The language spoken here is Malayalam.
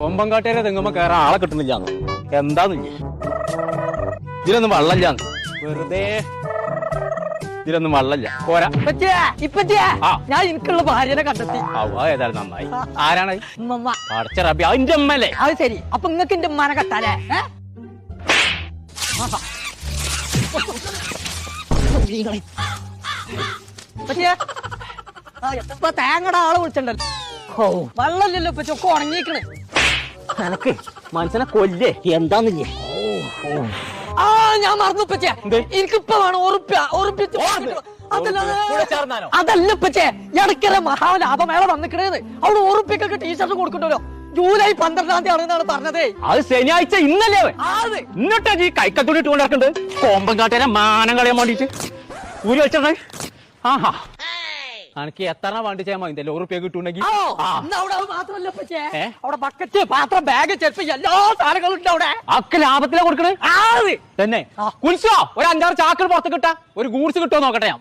കൊമ്പങ്കാട്ടേരെ തെങ്ങുമ്പോ കയറാൻ ആളെ കിട്ടുന്നില്ല എന്താന്ന് ഇതിലൊന്നും വള്ളല്ല വെറുതെ. ഇതിലൊന്നും വള്ളല്ല പോരാ. ആ. ഞാൻ എനിക്കുള്ള ഭാര്യനെ കണ്ടെത്തി. അവ ഏതായാലും നന്നായി. ആരാണ്? ഉമ്മമ്മ. അടച്ച റബി അതിന്റെ അമ്മല്ലേ അത് ശരി. അപ്പൊ നിങ്ങക്ക് എന്റെ ഉമ്മാനെ കത്താലേ ഏ? ഇപ്പച്ചിയെ, ആ, ഇപ്പൊ തേങ്ങയുടെ ആൾ വിളിച്ചിട്ടുണ്ടല്ലോ. ഓ. വെള്ളമില്ലല്ലോ ഇപ്പൊ ചൊക്കെ ഉണങ്ങിക്കണ് എനക്ക് മനസ്സിനെ കൊല്ലേ? എന്താന്നില്ലേ? ആ ഞാൻ മറന്നു ഇപ്പച്ചേ എന്ത്? എനിക്കിപ്പ വേണം ഉറുപ്പ്യ ഉറപ്പിച്ച്? അതല്ല ഇപ്പച്ചേ ഇടയ്ക്കര മഹാലാഭമേള വന്നിക്കണേന്ന്. അവിടെ ഉറപ്പിക്കൊക്കെ ടീഷർട്ട് കൊടുക്കണ്ടല്ലോ. ജൂലൈ പന്ത്രണ്ടാം തീയതി ആണെന്നാണ് പറഞ്ഞതേ. അത് ശനിയാഴ്ച ഇന്നല്ലേ എന്നിട്ടാ ഈ കൈക്കത്തോടി ഇട്ടുകൊണ്ടിരിക്കുന്നത് കോമ്പം കാട്ടേനെ മാനം കളയാൻ വേണ്ടിട്ട് ഊരി വെച്ചേ ആഹാ. എനിക്ക് എത്ര വണ്ടി ചെയ്യാൻ ഇതിന്റെ ഉറുപ്പ്യ കിട്ടുണ്ടെങ്കിൽ അവിടെ? ബക്കറ്റ് പാത്രം ബാഗ് ചെരുപ്പ് എല്ലാ സാധനങ്ങളും ഉണ്ട് അവിടെ. അക്ക ലാഭത്തിലാ കൊടുക്കണേ. തന്നെ. കുരിശോ ഒരു അഞ്ചാറ് ചാക്കിൽ പുറത്ത് കിട്ടാ. ഒരു ഗൂഡ്സ് കിട്ടുമോ നോക്കട്ടെ ഞാൻ.